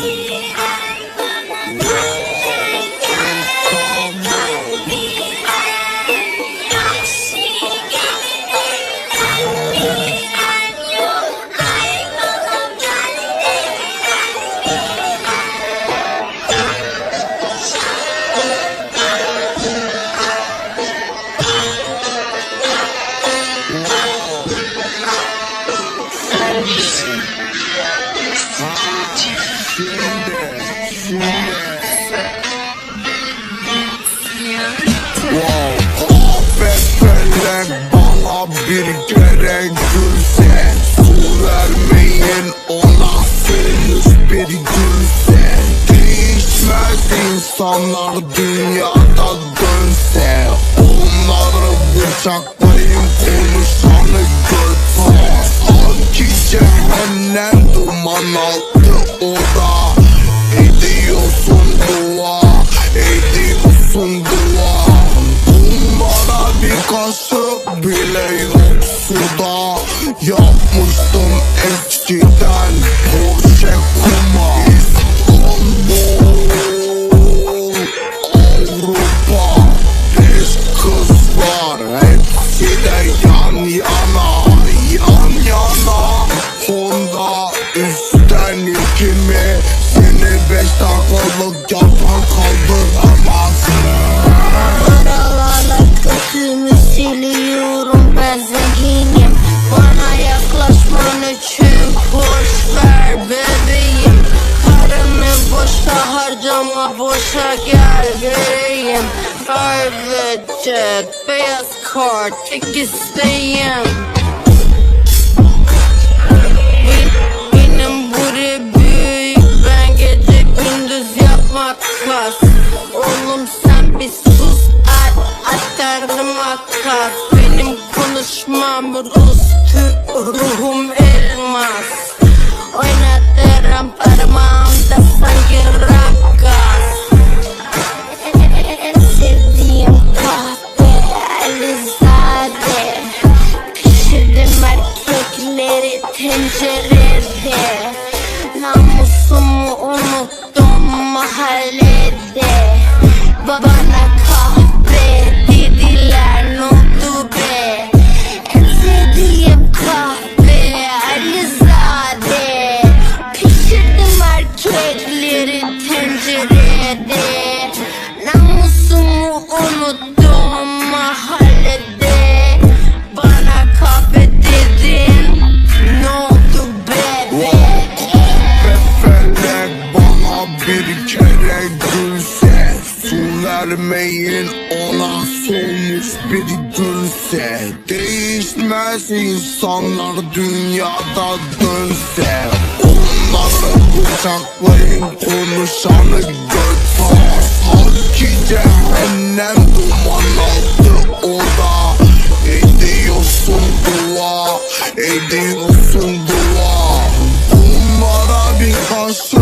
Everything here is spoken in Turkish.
Affetmeler bir kere gülse Su vermeyin ona sönmüş bir gülse Değişmez insanlar dünyada dönse. Onları bıçaklayın konuşanı götse Hangi cehennem duman altı o da Ediyorsun suda Yapmıştım eskiden. Porsche kuma İstanbul Avrupa Beş kız var. Hepsi de yan yana Yan yana. Honda üstten ikimi Seni beş dakikalık yapan kaldıramaz. Aralarla kötümü siliyorum zenginim Bana yaklaşman için boş ver bebeğim. Paramı boşa harcama boşa gel vereyim. Kaybedecek beyaz kart Be- Benim buraya ben gece gündüz yapmak Oğlum sen bir sus at atarım Benim konuşmam Rus Türk ruhum elmas. Oynatırım parmağımda sanki rakkas En sevdiğim kahve Alizade Pişirdim erkekleri tencerede Pişirdim erkekleri tencerede. Namusumu unuttum mahallede Bana kahve dedin Ne oldu bebe Befelek bana bir kere gülse Su vermeyin ona solmuş bir gülse. Değişmez insanlar dünyada dönse Uçakların konuşanı göt Halk cehennem duman altı oda Ediyorsun dua, ediyorsun dua Bunlara bir kaşık